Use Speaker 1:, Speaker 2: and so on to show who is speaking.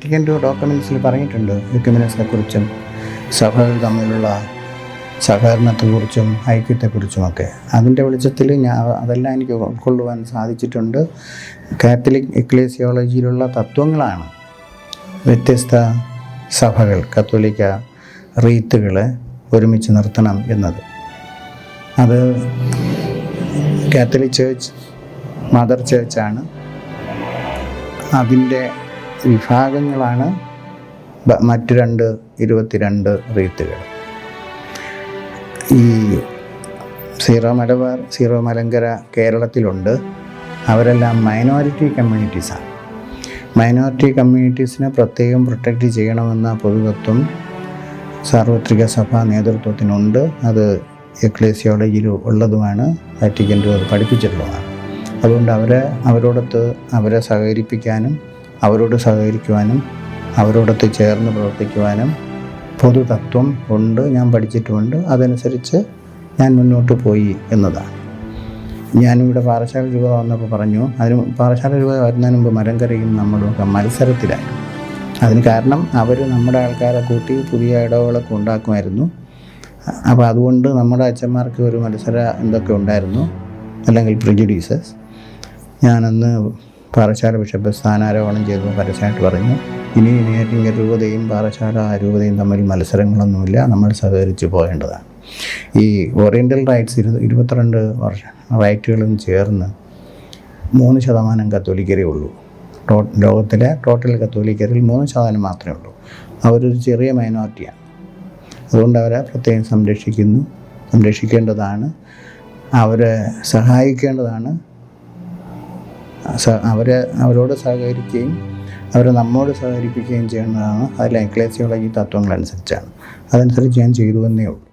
Speaker 1: വാറ്റിക്കൻ to ഡോക്യുമെന്റ്സിൽ പറഞ്ഞിട്ടുണ്ട് എക്യുമിനസിനെ കുറിച്ചും സഭകൾ തമ്മിലുള്ള സഹകരണത്തെക്കുറിച്ചും ഐക്യത്തെക്കുറിച്ചുമൊക്കെ. അതിന്റെ വെളിച്ചത്തിൽ ഞാൻ അതെല്ലാം എനിക്ക് ഉൾക്കൊള്ളുവാൻ സാധിച്ചിട്ടുണ്ട്. കാത്തലിക് എക്ലേസിയോളജിയിലുള്ള തത്വങ്ങളാണ് വ്യത്യസ്ത സഭകൾ കത്തോലിക്ക റീത്തുകൾ ഒരുമിച്ച് നിർത്തണം എന്നത്. അത് കാത്തലിക് ചേർച്ച് മദർ ചേർച്ചാണ്. അതിന്റെ വിഭാഗങ്ങളാണ്. മറ്റു രണ്ട് ഇരുപത്തിരണ്ട് റീത്തുകൾ. ഈ സീറോ മലബാർ സീറോ മലങ്കര കേരളത്തിലുണ്ട്. അവരെല്ലാം മൈനോറിറ്റി കമ്മ്യൂണിറ്റീസാണ് മൈനോറിറ്റി കമ്മ്യൂണിറ്റീസിനെ പ്രത്യേകം പ്രൊട്ടക്റ്റ് ചെയ്യണമെന്ന പൊതുതത്വം സാർവത്രിക സഭാ നേതൃത്വത്തിനുണ്ട്. അത് എക്ലേസിയോളജിയിൽ ഉള്ളതുമാണ്. വാറ്റിക്കന്റെ അത് പഠിപ്പിച്ചിട്ടുള്ളതാണ്. അതുകൊണ്ട് അവരെ അവരോടൊത്ത് അവരെ സഹകരിപ്പിക്കാനും അവരോട് സഹകരിക്കുവാനും അവരോടൊത്ത് ചേർന്ന് പ്രവർത്തിക്കുവാനും പൊതുതത്വം ഉണ്ട് ഞാൻ പഠിച്ചിട്ടുമുണ്ട്. അതനുസരിച്ച് ഞാൻ മുന്നോട്ട് പോയി എന്നതാണ്. ഞാനിവിടെ പാറശാല രൂപ വന്നപ്പോൾ പറഞ്ഞു അതിന് പാറശാല രൂപ വരുന്നതിന് മുമ്പ് മരംകരയും നമ്മളൊക്കെ മത്സരത്തിലായി അതിന് കാരണം അവർ നമ്മുടെ ആൾക്കാരെ കൂട്ടി പുതിയ ഇടവുകളൊക്കെ ഉണ്ടാക്കുമായിരുന്നു. അപ്പോൾ അതുകൊണ്ട് നമ്മുടെ അച്ഛന്മാർക്ക് ഒരു മത്സര എന്തൊക്കെ ഉണ്ടായിരുന്നു അല്ലെങ്കിൽ പ്രിജുഡീസസ് ഞാനന്ന് പാറശാല ബിഷപ്പ് സ്ഥാനാരോഹണം ചെയ്തു പരസ്യമായിട്ട് പറഞ്ഞു. ഇനി നേരിയ രൂപതയും പാറശാല രൂപതയും തമ്മിൽ മത്സരങ്ങളൊന്നുമില്ല. നമ്മൾ സഹകരിച്ച് പോകേണ്ടതാണ്. ഈ ഓറിയന്റൽ റൈറ്റ്സ് ഇരു ഇരുപത്തിരണ്ട് വർഷ റൈറ്റുകളും ചേർന്ന് മൂന്ന് ശതമാനം കത്തോലിക്കരേ ഉള്ളൂ. ടോ ലോകത്തിലെ ടോട്ടൽ കത്തോലിക്കരിൽ മൂന്ന് ശതമാനം മാത്രമേ ഉള്ളൂ. അവരൊരു ചെറിയ മൈനോറിറ്റിയാണ് അതുകൊണ്ട് അവരെ പ്രത്യേകം സംരക്ഷിക്കുന്നു. സംരക്ഷിക്കേണ്ടതാണ്. അവരെ സഹായിക്കേണ്ടതാണ്. അവരെ അവരോട് സഹകരിക്കുകയും അവരെ നമ്മോട് സഹകരിപ്പിക്കുകയും ചെയ്യുന്നതാണ് അതിൽ എക്ലേസിയോളജി തത്വങ്ങളനുസരിച്ചാണ് അതനുസരിച്ച് ഞാൻ ചെയ്തു എന്നേ ഉള്ളൂ.